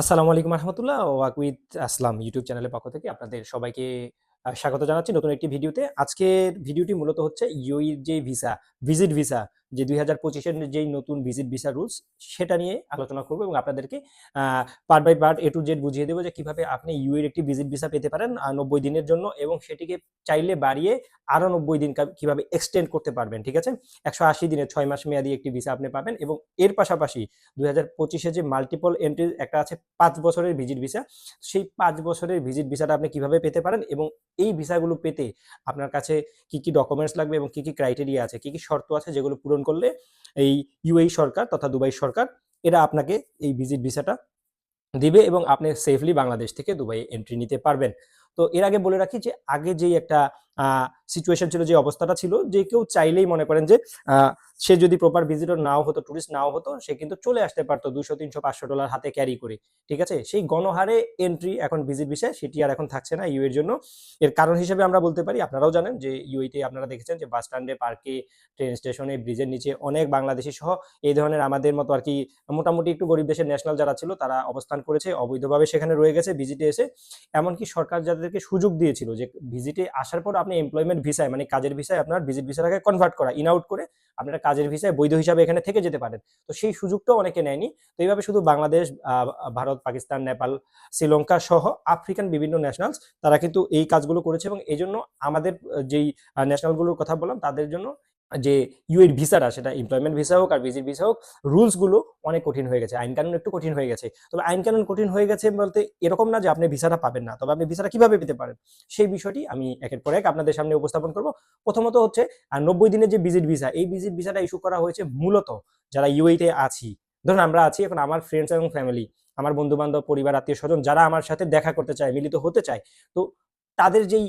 আসসালামু আলাইকুম রহমতুল্লাহ ওয়াক উইথ আসলাম ইউটিউব চ্যানেলের পক্ষ থেকে আপনাদের সবাইকে স্বাগত জানাচ্ছি নতুন একটি ভিডিওতে। আজকের ভিডিওটি মূলত হচ্ছে ইউইর যে ভিসা, ভিজিট ভিসা যে দুই হাজার পঁচিশের যেই নতুন ভিজিট ভিসা রুলস সেটা নিয়ে আলোচনা করব এবং আপনাদেরকে part by part A to Z বুঝিয়ে দেবো যে কীভাবে আপনি ইউএর একটি ভিজিট ভিসা পেতে পারেন নব্বই দিনের জন্য এবং সেটিকে চাইলে বাড়িয়ে আরও নব্বই দিন কীভাবে এক্সটেন্ড করতে পারবেন, ঠিক আছে? একশো আশি দিনের ছয় মাস মেয়াদি একটি ভিসা আপনি পাবেন এবং এর পাশাপাশি দুই হাজার পঁচিশে যে মাল্টিপল এন্ট্রি একটা আছে পাঁচ বছরের ভিজিট ভিসা সেই পাঁচ বছরের ভিজিট ভিসাটা আপনি কীভাবে পেতে পারেন এবং এই ভিসাগুলো পেতে আপনার কাছে কি কি ডকুমেন্টস লাগবে এবং কি কি ক্রাইটেরিয়া আছে, কি কি শর্ত আছে যেগুলো পূরণ করলে এই ইউএই সরকার তথা দুবাই সরকার, এরা আপনাকে এই ভিজিট ভিসাটা দিবে এবং আপনি সেফলি বাংলাদেশ থেকে দুবাই এন্ট্রি নিতে পারবেন। তো এর আগে বলে রাখি যে আগে যেই একটা সিচুয়েশন ছিল, যে অবস্থাটা ছিল, যে কেউ চাইলেই মনে করেন যে সে যদি প্রপার ভিজিটর নাও হতো টুরিস্ট নাও হতো, সে কিন্তু চলে আসতে পারতো দুশো তিনশো, পাঁচশো ডলার হাতে ক্যারি করে। ঠিক আছে? সেই গণহারে এন্ট্রি এখন ভিজিট বিষয় সেটি আর এখন থাকছে না ইউ এর জন্য। এর কারণ হিসেবে আমরা বলতে পারি, আপনারাও জানেন যে ইউ ইউইতে আপনারা দেখেছেন যে বাস স্ট্যান্ডে পার্কে ট্রেন স্টেশনে ব্রিজের নিচে অনেক বাংলাদেশি সহ এই ধরনের আমাদের মতো আর কি মোটামুটি একটু গরিব দেশের ন্যাশনাল যারা ছিল, তারা অবস্থান করেছে, অবৈধভাবে সেখানে রয়ে গেছে ভিজিটে এসে। এমনকি সরকার যাদেরকে সুযোগ দিয়েছিল যে ভিজিটে আসার পর আপনি এমপ্লয়মেন্ট ভিসায় মানে কাজের ভিসায় আপনার ভিজিট ভিসাটাকে কনভার্ট করা ইন আউট করে আপনারা কাজের ভিসায় বৈধ হিসাবে এখানে থেকে যেতে পারেন। তো সেই সুযোগটাও অনেকে নেয়নি। তো এইভাবে শুধু বাংলাদেশ ভারত, পাকিস্তান, নেপাল, শ্রীলঙ্কা সহ আফ্রিকান বিভিন্ন ন্যাশনালস তারা কিন্তু এই কাজগুলো করেছে এবং এই জন্য আমাদের যেই ন্যাশনালগুলোর কথা বললাম তাদের জন্য যে ইউএর ভিসাটা সেটা এমপ্লয়মেন্ট ভিসা হোক আর ভিজিট ভিসা হোক রুলসগুলো অনেক কঠিন হয়ে গেছে। আইন কানুন একটু কঠিন হয়ে গেছে। তবে আইন কানুন কঠিন হয়ে গেছে বলতে এরকম না যে আপনি ভিসাটা পাবেন না। তবে আপনি ভিসাটা কীভাবে পেতে পারেন? সেই বিষয়টি আমি একের পর এক আপনাদের সামনে উপস্থাপন করব। প্রথমত হচ্ছে নব্বই দিনের যে ভিজিট ভিসা এই ভিজিট ভিসাটা ইস্যু করা হয়েছে মূলত যারা ইউএইতে আছি। ধরুন আমরা আছি এখন আমার ফ্রেন্ডস এবং ফ্যামিলি আমার বন্ধু বান্ধব পরিবার, আত্মীয় স্বজন যারা আমার সাথে দেখা করতে চায়, মিলিত হতে চায়। তো তাদের যেই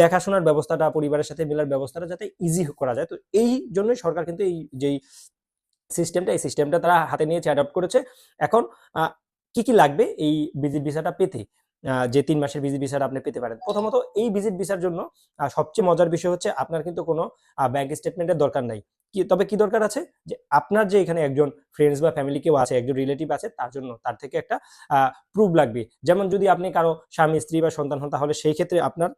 দেখাশোনার ব্যবস্থাটা, পরিবারের সাথে মেলার ব্যবস্থাটা যাতে ইজি করা যায়। তো এই জন্যই সরকার কিন্তু এই যেই সিস্টেমটা এই সিস্টেমটা তারা হাতে নিয়েছে অ্যাডপ্ট করেছে। এখন কি কি লাগবে এই ভিজিট ভিসাটা পেতে? যে তিন মাসের ভিজিট ভিসাটা আপনি পেতে পারেন। প্রথমত এই ভিজিট ভিসার জন্য সবচেয়ে মজার বিষয় হচ্ছে আপনার কিন্তু কোনো ব্যাংক স্টেটমেন্টের দরকার নাই। কি, তবে কি দরকার আছে? যে আপনার যে এখানে একজন ফ্রেন্ডস বা ফ্যামিলি কেউ আছে, একজন রিলেটিভ আছে, তার জন্য তার থেকে একটা প্রুফ লাগবে। যেমন যদি আপনি কারও স্বামী, স্ত্রী বা সন্তান হন, তাহলে সেই ক্ষেত্রে আপনার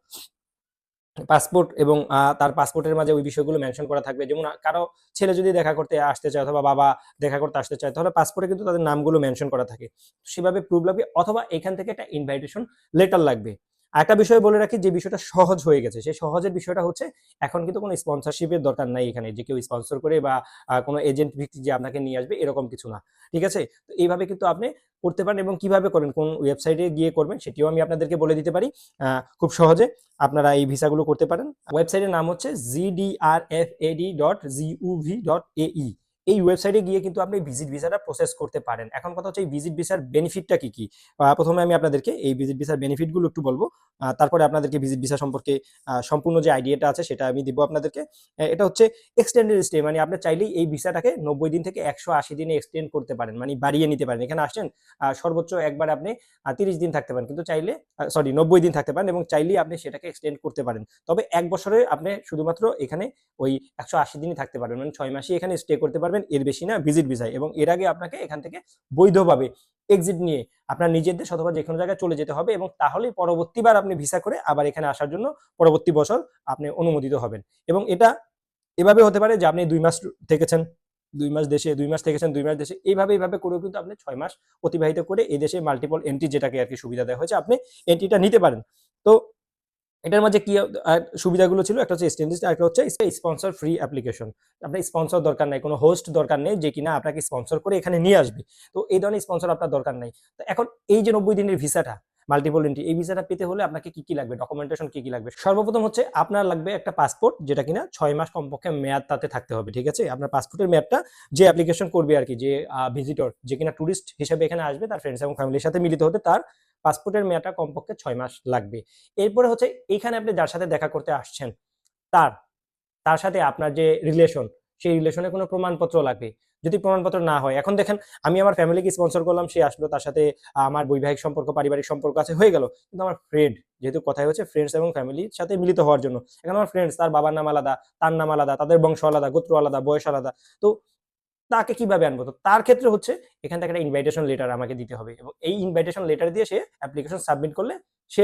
পাসপোর্ট এবং তার পাসপোর্টের মাঝে ওই বিষয়গুলো মেনশন করা থাকবে। যেমন কারও ছেলে যদি দেখা করতে আসতে চায়, অথবা বাবা দেখা করতে আসতে চায়, তাহলে পাসপোর্টে কিন্তু তাদের নামগুলো মেনশন করা থাকে। সেভাবে প্রুফ লাগবে, অথবা এখান থেকে একটা ইনভাইটেশন লেটার লাগবে। আরেকটা বিষয় বলে রাখি, যে বিষয়টা সহজ হয়ে গেছে, সেই সহজের বিষয়টা হচ্ছে এখন কিন্তু কোনো স্পন্সরশিপের দরকার নাই এখানে, যে কেউ স্পন্সর করে বা কোনো এজেন্ট ভিত্তিক যে আপনাকে নিয়ে আসবে এরকম কিছু না, ঠিক আছে? তো এইভাবে কিন্তু আপনি করতে পারেন এবং কীভাবে করেন, কোন ওয়েবসাইটে গিয়ে করবেন সেটিও আমি আপনাদেরকে বলে দিতে পারি খুব সহজে আপনারা এই ভিসাগুলো করতে পারেন। ওয়েবসাইটের নাম হচ্ছে জিডিআরএফএডি ডট জিউভি ডট এই এই ওয়েবসাইটে গিয়ে কিন্তু আপনি ভিজিট ভিসাটা প্রসেস করতে পারেন। এখন কথা হচ্ছে এই ভিজিট ভিসার বেনিফিটটা কি কি? প্রথমে আমি আপনাদেরকে এই ভিজিট ভিসার বেনিফিটগুলো একটু বলব। তারপরে আপনাদেরকে ভিজিট ভিসা সম্পর্কে সম্পূর্ণ যে আইডিয়াটা আছে সেটা আমি দিব আপনাদেরকে। এটা হচ্ছে এক্সটেন্ডেড স্টে মানে আপনি চাইলেই এই ভিসাটাকে নব্বই দিন থেকে একশো আশি দিনে এক্সটেন্ড করতে পারেন মানে বাড়িয়ে নিতে পারেন। এখানে আসছেন সর্বোচ্চ একবার আপনি তিরিশ দিন থাকতে পারেন, কিন্তু চাইলে সরি নব্বই দিন থাকতে পারেন এবং চাইলেই আপনি সেটাকে এক্সটেন্ড করতে পারেন। তবে এক বছরে আপনি শুধুমাত্র এখানে ওই একশো আশি দিনই থাকতে পারবেন মানে ছয় মাসই এখানে স্টে করতে পারবেন। এর বেশি না ভিজিট ভিসায় এবং এর আগে আপনাকে এখান থেকে বৈধভাবে এক্সিট নিয়ে আপনার নিজের দেশ অথবা যে কোনো জায়গায় চলে যেতে হবে এবং তাহলেই পরবর্তীবার আপনি ভিসা করে আবার এখানে আসার জন্য পরবর্তী বছর আপনি অনুমোদিত হবেন। এবং এটা এভাবে হতে পারে যে আপনি দুই মাস থেকেছেন, দুই মাস দেশে, দুই মাস থেকেছেন, দুই মাস দেশে। এইভাবে এইভাবে করেও কিন্তু আপনি ছয় মাস অতিবাহিত করে এই দেশে মাল্টিপল এন্ট্রি যেটাকে আর কি সুবিধা দেওয়া হয়েছে, আপনি এন্ট্রিটা নিতে পারেন। তো এটার মাঝে কি সুবিধাগুলো ছিল? একটা হচ্ছে স্ট্যান্ডিস একটা হচ্ছে স্পন্সর ফ্রি অ্যাপ্লিকেশন আপনার স্পন্সর দরকার নাই, কোনো হোস্ট দরকার নেই যে কিনা আপনাকে স্পন্সর করে এখানে নিয়ে আসবে। তো এই ধরনের স্পন্সর আপনার দরকার নাই। তো এখন এই যে নব্বই দিনের ভিসাটা মাল্টিপল এন্ট্রি এই ভিসাটা পেতে হলে আপনাকে কি কি লাগবে? ডকুমেন্টেশন কি কি লাগবে? সর্বপ্রথম হচ্ছে আপনার লাগবে একটা পাসপোর্ট যেটা কিনা ছয় মাস কমপক্ষে মেয়াদ তাতে থাকতে হবে, ঠিক আছে? আপনার পাসপোর্টের মেয়াদটা যে অ্যাপ্লিকেশন করবে আর কি, যে ভিজিটর যে কিনা টুরিস্ট হিসেবে এখানে আসবে, তার ফ্রেন্ডস এবং ফ্যামিলির সাথে মিলিত হতে তার পাসপোর্টের মেয়াদটা কমপক্ষে ছয় মাস লাগবে। এরপরে হচ্ছে এইখানে আপনি যার সাথে দেখা করতে আসছেন, তার তার সাথে আপনার যে রিলেশন সেই রিলেশনে কোনো প্রমাণপত্র লাগবে। যদি প্রমাণপত্র না হয়, এখন দেখেন আমি আমার ফ্যামিলিকে স্পন্সর করলাম, সে আসলো, তার সাথে আমার বৈবাহিক সম্পর্ক, পারিবারিক সম্পর্ক আছে, হয়ে গেল। কিন্তু আমার ফ্রেন্ড যেহেতু কথাই হচ্ছে ফ্রেন্ডস এবং ফ্যামিলির সাথে মিলিত হওয়ার জন্য। এখন আমার ফ্রেন্ডস তার বাবার নাম আলাদা, তার নাম আলাদা, তাদের বংশ আলাদা, গোত্র আলাদা, বয়স আলাদা। তো তাকে কীভাবে আনব? তো তার ক্ষেত্রে হচ্ছে, এখান থেকে একটা ইনভাইটেশন লেটার আমাকে দিতে হবে। এবং এই ইনভাইটেশন লেটার দিয়ে সে অ্যাপ্লিকেশন সাবমিট করলে সে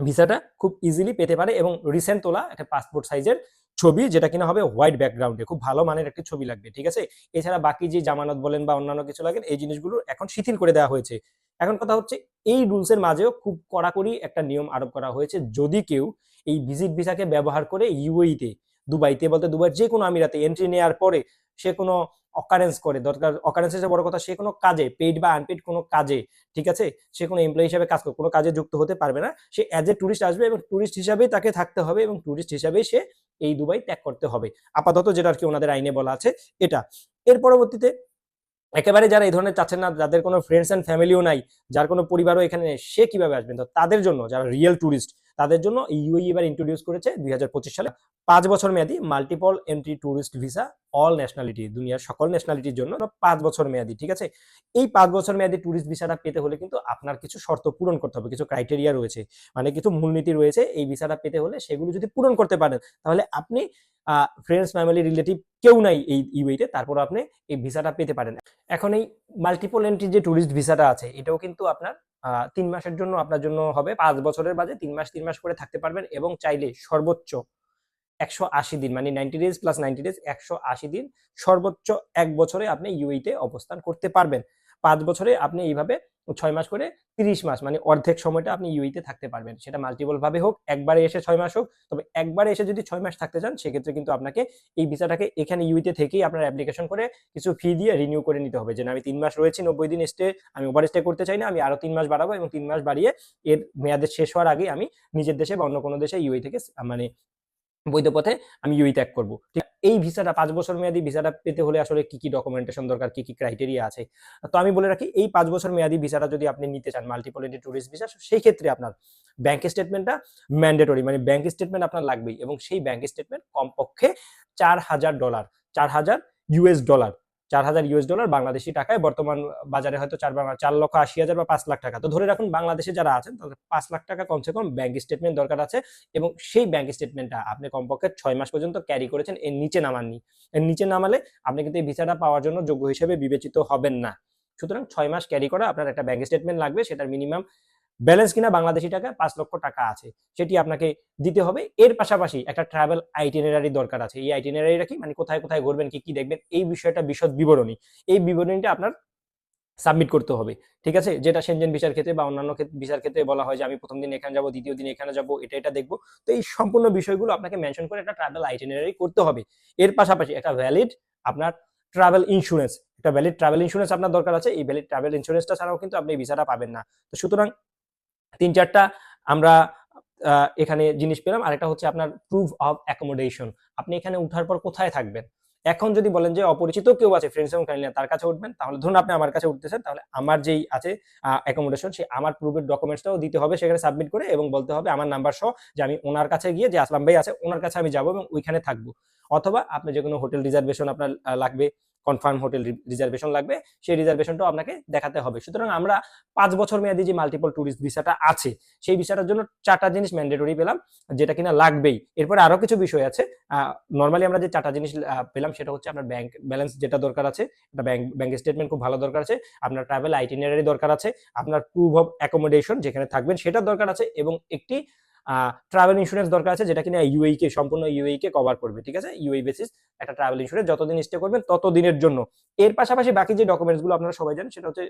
ভিসাটা খুব ইজিলি পেতে পারে এবং রিসেন্ট তোলা একটা পাসপোর্ট সাইজের ছবি যেটা কিনা হবে হোয়াইট ব্যাকগ্রাউন্ডে খুব ভালো মানের একটি ছবি লাগবে, ঠিক আছে? এছাড়া বাকি যে জামানত বলেন বা অন্যান্য কিছু লাগেন এই জিনিসগুলো এখন শিথিল করে দেওয়া হয়েছে। এখন কথা হচ্ছে, এই রুলসের মাঝেও খুব কড়াকড়ি একটা নিয়ম আরোপ করা হয়েছে। যদি কেউ এই ভিজিট ভিসাকে ব্যবহার করে ইউএইতে দুবাইতে বলতে দুবাইয়ের যে কোনো আমিরাতে এন্ট্রি নেওয়ার পরে সে কোনো অকারেন্স করে। দরকার অকারেন্স হিসেবে বড় কথা, সে কোনো কাজে পেইড বা আনপেইড কোনো কাজে, ঠিক আছে? সে কোনো এমপ্লয়ি হিসাবে কাজ করে, কোনো কাজে যুক্ত হতে পারবে না। সে অ্যাজ এ ট্যুরিস্ট আসবে এবং ট্যুরিস্ট হিসাবেই তাকে থাকতে হবে এবং ট্যুরিস্ট হিসাবেই সে এই দুবাই ত্যাগ করতে হবে। আপাতত যেটা আর কি ওনাদের আইনে বলা আছে, এটা। এর পরবর্তীতে একেবারে যারা এই ধরনের চাচ্ছেন না, যাদের কোনো ফ্রেন্ডস অ্যান্ড ফ্যামিলিও নাই, যার কোনো পরিবারও এখানে সে কীভাবে আসবেন? তো তাদের জন্য যারা রিয়েল ট্যুরিস্ট তাদের জন্য ইউএই এবার ইন্ট্রোডিউস করেছে দুই হাজার পঁচিশ সালে। পাঁচ বছর মেয়াদি multiple entry tourist visa all nationality দুনিয়ার সকল ন্যাশনালিটির জন্য পাঁচ বছর মেয়াদি, ঠিক আছে? এই পাঁচ বছর মেয়াদি ট্যুরিস্ট ভিসাটা পেতে হলে কিন্তু আপনার কিছু শর্ত পূরণ করতে হবে, কিছু ক্রাইটেরিয়া রয়েছে। মানে কিছু মূলনীতি রয়েছে এই ভিসাটা পেতে হলে, সেগুলো যদি পূরণ করতে পারেন, তাহলে আপনি ফ্রেন্ডস ফ্যামিলি রিলেটিভ কেউ নাই এই ইউএইতে তারপর আপনি এই ভিসাটা পেতে পারেন। এখন এই মাল্টিপল এন্ট্রি যে ট্যুরিস্ট ভিসাটা আছে, এটাও কিন্তু আপনার তিন মাসের জন্য আপনার জন্য হবে। পাঁচ বছরের বাজে তিন মাস তিন মাস করে থাকতে পারবেন এবং চাইলে সর্বোচ্চ একশো আশি দিন মানে ninety days plus ninety days একশো আশি দিন সর্বোচ্চ এক বছরে আপনি ইউএইতে অবস্থান করতে পারবেন। পাঁচ বছরে আপনি এইভাবে ছয় মাস করে তিরিশ মাস মানে অর্ধেক সময়টা আপনি ইউইতে থাকতে পারবেন। সেটা মাল্টিপল ভাবে হোক, একবারে এসে ছয় মাস হোক, তবে একবারে এসে যদি ছয় মাস থাকতে চান, সেক্ষেত্রে কিন্তু আপনাকে এই ভিসাটাকে এখানে ইউইতে থেকেই আপনার অ্যাপ্লিকেশন করে কিছু ফি দিয়ে রিনিউ করে নিতে হবে। যে আমি তিন মাস রয়েছি, নব্বই দিন স্টে আমি ওভার স্টে করতে চাই না, আমি আরও তিন মাস বাড়াবো এবং তিন মাস বাড়িয়ে এর মেয়াদের শেষ হওয়ার আগে আমি নিজের দেশে বা অন্য কোনো দেশে ইউএই থেকে মানে বৈধ পথে আমি ইউই ত্যাগ করব। এই ভিসাটা পাঁচ বছর মেয়াদি ভিসাটা পেতে হলে আসলে কি কি ডকুমেন্টেশন দরকার, কি কি ক্রাইটেরিয়া আছে? তো আমি বলে রাখি, এই পাঁচ বছর মেয়াদি ভিসাটা যদি আপনি নিতে চান মাল্টিপলিটি ট্যুরিস্ট ভিসা সেই ক্ষেত্রে আপনার ব্যাংক স্টেটমেন্টটা ম্যান্ডেটরি মানে ব্যাংক স্টেটমেন্ট আপনার লাগবেই এবং সেই ব্যাংক স্টেটমেন্ট কমপক্ষে চার হাজার ডলার চার হাজার ইউএস ডলার চার হাজার ইউএস ডলার বাংলাদেশি টাকায় বর্তমান বাজারে হয়তো চার চার লক্ষ আশি হাজার বা পাঁচ লাখ টাকা। তো ধরে রাখুন বাংলাদেশে যারা আছেন, তাদের পাঁচ লাখ টাকা কমসে কম ব্যাংক স্টেটমেন্ট দরকার আছে এবং সেই ব্যাংক স্টেটমেন্টটা আপনি কমপক্ষে ছয় মাস পর্যন্ত ক্যারি করেছেন, এর নিচে নামাননি। এর নিচে নামালে আপনি কিন্তু এই ভিসাটা পাওয়ার জন্য যোগ্য হিসেবে বিবেচিত হবেন না। সুতরাং ছয় মাস ক্যারি করা আপনার একটা ব্যাংক স্টেটমেন্ট লাগবে, সেটার মিনিমাম ব্যালেন্স কিনা বাংলাদেশি টাকা, পাঁচ লক্ষ টাকা আছে, সেটি আপনাকে দিতে হবে। এর পাশাপাশি একটা ট্রাভেল আইটিনারি দরকার আছে। এই আইটিনারিটা কি? মানে কোথায় কোথায় ঘুরবেন, কি কি দেখবেন, এই বিষয়টা বিশদ বিবরণী। এই বিবরণীটা আপনার সাবমিট করতে হবে, ঠিক আছে? যেটা সেনজেন বিচার ক্ষেত্রে বা অন্যান্য বিচার ক্ষেত্রে বলা হয় যে, আমি প্রথম দিন এখানে যাব, দ্বিতীয় দিন এখানে যাব, এটা এটা দেখব। তো এই সম্পূর্ণ বিষয়গুলো আপনাকে মেনশন করে একটা ট্রাভেল আইটিনারি করতে হবে। এর পাশাপাশি একটা ভ্যালিড আপনার ট্রাভেল ইন্স্যুরেন্স একটা ভ্যালিড ট্রাভেল ইন্স্যুরেন্স আপনার দরকার আছে। এই ভ্যালিড ট্রাভেল ইন্স্যুরেন্সটা ছাড়াও কিন্তু আপনি ভিসাটা পাবেন না। তো সুতরাং তিন চারটা আমরা এখানে জিনিস পেলাম। আরেকটা হচ্ছে আপনার প্রুফ অফ অ্যাকোমোডেশন আপনি এখানে উঠার পর কোথায় থাকবেন? এখন যদি বলেন যে অপরিচিত কেউ আছে ফ্রেন্ডস এবং ফ্যামিলি তার কাছে উঠবেন, তাহলে ধরুন আপনি আমার কাছে উঠতেছেন, তাহলে আমার যেই আছে অ্যাকোমোডেশন সেই আমার প্রুফের ডকুমেন্টসটাও দিতে হবে সেখানে সাবমিট করে এবং বলতে হবে আমার নাম্বার সহ যে আমি ওনার কাছে গিয়ে যে আসলাম ভাই আছে, ওনার কাছে আমি যাব এবং ওইখানে থাকব। অথবা আপনি যে কোনো হোটেল রিজার্ভেশন আপনার লাগবে কনফার্ম হোটেল রিজার্ভেশন লাগবে, সেই রিজার্ভেশনটাও আপনাকে দেখাতে হবে। সুতরাং আমরা পাঁচ বছর মেয়াদি যে মাল্টিপল ট্যুরিস্ট ভিসাটা আছে, সেই ভিসাটার জন্য চারটা জিনিস ম্যান্ডেটরি পেলাম, যেটা কিনা লাগবেই। এরপরে আরও কিছু বিষয় আছে। নর্মালি আমরা যে চারটা জিনিস পেলাম সেটা হচ্ছে আপনার ব্যাংক ব্যালেন্স যেটা দরকার আছে একটা ব্যাংক ব্যাংক স্টেটমেন্ট খুব ভালো দরকার আছে, আপনার ট্রাভেল আইটিনারি দরকার আছে, আপনার প্রুভ অফ অ্যাকোমোডেশন যেখানে থাকবেন সেটা দরকার আছে এবং একটি ট্রাভেল ইন্স্যুরেন্স দরকার আছে, যেটা কিনা ইউএই কে, সম্পূর্ণ ইউএই কে কভার করবে, ঠিক আছে? ইউএই বেসিস একটা ট্রাভেল ইন্স্যুরেন্স যতদিন স্টে করবেন, ততদিনের জন্য। এর পাশাপাশি বাকি যে ডকুমেন্টসগুলো আপনারা সবাই জানেন, সেটা হচ্ছে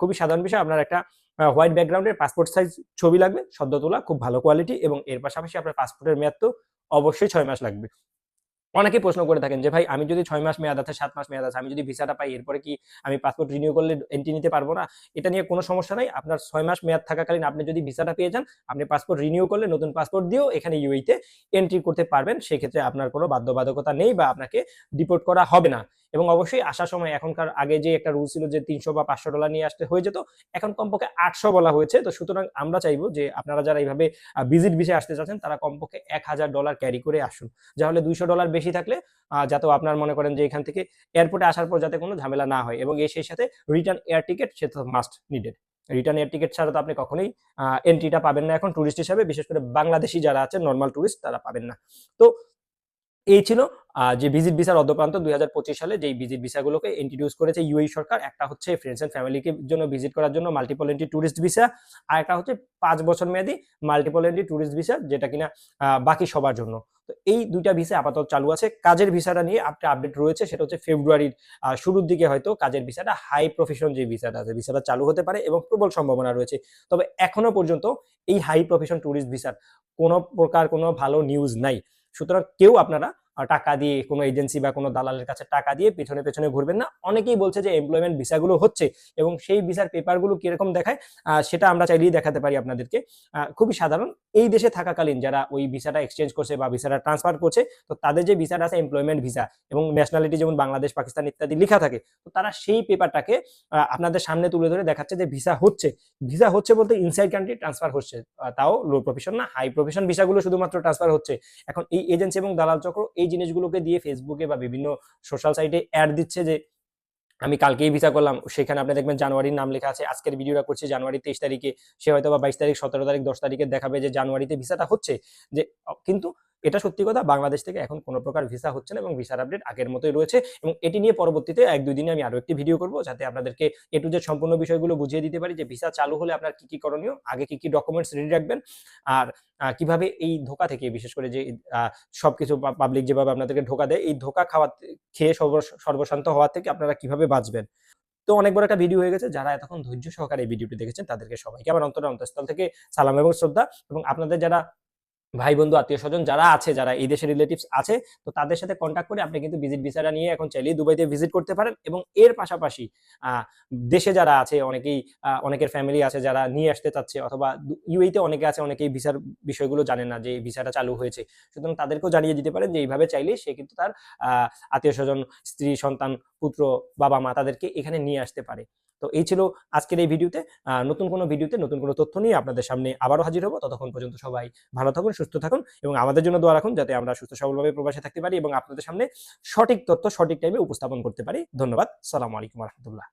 খুবই সাধারণ বিষয়, আপনার একটা হোয়াইট ব্যাকগ্রাউন্ডের পাসপোর্ট সাইজ ছবি লাগবে, সদ্য তোলা, খুব ভালো কোয়ালিটি এবং এর পাশাপাশি আপনার পাসপোর্টের মেয়াদ তো অবশ্যই ছয় মাস লাগবে। অনেকে প্রশ্ন করে থাকেন যে, ভাই, আমি যদি ছয় মাস মেয়াদ আছে, সাত মাস মেয়াদ আছে, আমি যদি ভিসাটা পাই, এরপরে কি আমি পাসপোর্ট রিনিউ করলে এন্ট্রি নিতে পারব না? এটা নিয়ে কোনো সমস্যা নাই। আপনার ছয় মাস মেয়াদ থাকাকালীন আপনি যদি ভিসাটা পেয়ে যান, আপনি পাসপোর্ট রিনিউ করলে নতুন পাসপোর্ট দিয়েও এখানে ইউএইতে এন্ট্রি করতে পারবেন। সেক্ষেত্রে আপনার কোনো বাধ্যবাধকতা নেই বা আপনাকে ডিপোর্ট করা হবে না। এবং অবশ্যই আসার সময় এখনকার আগে যে একটা রুল ছিল যে তিনশো বা পাঁচশো ডলার নিয়ে আসতে হয়ে যেত, এখন কমপক্ষে আটশো বলা হয়েছে। তো সুতরাং আমরা চাইব যে আপনারা যারা এইভাবে ভিজিট ভিসে আসতে চাচ্ছেন, তারা কমপক্ষে এক হাজার ডলার ক্যারি করে আসুন। যাহলে দুইশো ডলার বেশি থাকলে যাতে আপনার মনে করেন যে এখান থেকে এয়ারপোর্টে আসার পর যাতে কোনো ঝামেলা না হয় এবং এই সেই সাথে রিটার্ন এয়ার টিকিট সে তো must needed return air ticket ছাড়া তো আপনি কখনোই এন্ট্রিটা পাবেন না এখন টুরিস্ট হিসাবে, বিশেষ করে বাংলাদেশি যারা আছে নর্মাল টুরিস্ট তারা পাবেন না। তো এই ছিল যে ভিজিট ভিসার অদ্যপ্রান্ত দুই হাজার পঁচিশ সালে, যেই ভিজিট ভিসাগুলোকে ইন্ট্রোডিউস করেছে ইউএই সরকার, একটা হচ্ছে ফ্রেন্ডস অ্যান্ড ফ্যামিলিকে জন্য ভিজিট করার জন্য মাল্টিপল এন্ট্রি ট্যুরিস্ট ভিসা আর একটা হচ্ছে পাঁচ বছর মেয়াদি মাল্টিপল এন্ট্রি ট্যুরিস্ট ভিসা যেটা কিনা বাকি সবার জন্য। তো এই দুইটা ভিসা আপাতত চালু আছে। কাজের ভিসাটা নিয়ে একটা আপডেট রয়েছে, সেটা হচ্ছে ফেব্রুয়ারির শুরুর দিকে হয়তো কাজের ভিসাটা হাই প্রফেশন যে ভিসাটা আছে ভিসাটা চালু হতে পারে এবং প্রবল সম্ভাবনা রয়েছে। তবে এখনও পর্যন্ত এই হাই প্রফেশন ট্যুরিস্ট ভিসার কোনো প্রকার কোনো ভালো নিউজ নাই। সুতরাং কেউ আপনারা টাকা দিয়ে কোনো এজেন্সি বা কোনো দালালের কাছে টাকা দিয়ে পেছনে পেছনে ঘুরবেন না। অনেকেই বলছে যে এমপ্লয়মেন্ট ভিসাগুলো হচ্ছে এবং সেই ভিসার পেপারগুলো কীরকম দেখায় সেটা আমরা চাইলেই দেখাতে পারি আপনাদেরকে। খুবই সাধারণ। এই দেশে থাকাকালীন যারা ওই ভিসাটা এক্সচেঞ্জ করছে বা ভিসাটা ট্রান্সফার করছে, তো তাদের যে ভিসাটা আছে এমপ্লয়মেন্ট ভিসা এবং ন্যাশনালিটি যেমন বাংলাদেশ, পাকিস্তান ইত্যাদি লেখা থাকে, তো তারা সেই পেপারটাকে আপনাদের সামনে তুলে ধরে দেখাচ্ছে যে ভিসা হচ্ছে। ভিসা হচ্ছে বলতে ইনসাইড কান্ট্রি ট্রান্সফার হচ্ছে তাও লো প্রফেশন না হাই প্রফেশন ভিসাগুলো শুধুমাত্র ট্রান্সফার হচ্ছে। এখন এই এজেন্সি এবং দালাল চক্র এই জিনিসগুলোকে দিয়ে ফেসবুকে বা বিভিন্ন সোশ্যাল সাইটে অ্যাড দিচ্ছে যে, আমি কালকেই ভিসা করলাম, সেখানে আপনি দেখবেন জানুয়ারির নাম লেখা আছে, আজকের ভিডিওটা করছে জানুয়ারি তেইশ তারিখে। সে হয়তো বা বাইশ তারিখ, সতেরো তারিখ, দশ তারিখে দেখাবে যে জানুয়ারিতে ভিসাটা হচ্ছে। যে, কিন্তু এটা সত্যি কথা, বাংলাদেশ থেকে এখন কোনো প্রকার ভিসা হচ্ছে না এবং ভিসার আপডেট আগের মতোই রয়েছে এবং এটি নিয়ে পরবর্তীতে এক দুই দিনে আমি আরও একটি ভিডিও করব যাতে আপনাদেরকে এ টু সম্পূর্ণ বিষয়গুলো বুঝিয়ে দিতে পারি যে ভিসা চালু হলে আপনার কি কি করণীয়, আগে কি কি ডকুমেন্টস রেডি রাখবেন আর কীভাবে এই ধোকা থেকে, বিশেষ করে যে সবকিছু পাবলিক যেভাবে আপনাদেরকে ধোকা দেয়, এই ধোকা খাওয়া খেয়ে সর্ব- সর্বশান্ত হওয়া থেকে আপনারা কীভাবে বাঁচবেন। তো অনেক বড় একটা ভিডিও হয়ে গেছে, যারা এতক্ষণ ধৈর্য সহকারে এই ভিডিওটি দেখেছেন তাদেরকে সবাইকে আমার অন্তর অন্তঃস্থল থেকে সালাম এবং শ্রদ্ধা এবং আপনাদের যারা ভাই বন্ধু আত্মীয় স্বজন যারা আছে, যারা এই দেশের রিলেটিভস আছে, তো তাদের সাথে কন্ট্যাক্ট করে আপনি কিন্তু ভিজিট ভিসাটা নিয়ে এখন চাইলেই দুবাইতে ভিজিট করতে পারেন এবং এর পাশাপাশি দেশে যারা আছে, অনেকেই অনেকের ফ্যামিলি আছে যারা নিয়ে আসতে চাচ্ছে অথবা ইউএইতে অনেকে আছে, অনেকেই ভিসার বিষয়গুলো জানে না যে ভিসাটা চালু হয়েছে। সুতরাং তাদেরকেও জানিয়ে দিতে পারেন যে এইভাবে চাইলে সে কিন্তু তার আত্মীয় স্বজন স্ত্রী, সন্তান পুত্র বাবা মা তাদেরকে এখানে নিয়ে আসতে পারে। তো এই ছিল আজকের এই ভিডিওতে। নতুন কোনো ভিডিওতে নতুন কোনো তথ্য নিয়ে আপনাদের সামনে আবারও হাজির হব। ততক্ষণ পর্যন্ত সবাই ভালো থাকুন, সুস্থ থাকুন এবং আমাদের জন্য দোয়া রাখুন যাতে আমরা সুস্থ সবলভাবে প্রবাসে থাকতে পারি এবং আপনাদের সামনে সঠিক তথ্য সঠিক টাইমে উপস্থাপন করতে পারি। ধন্যবাদ। সালামু আলাইকুম রহমতুল্লাহ।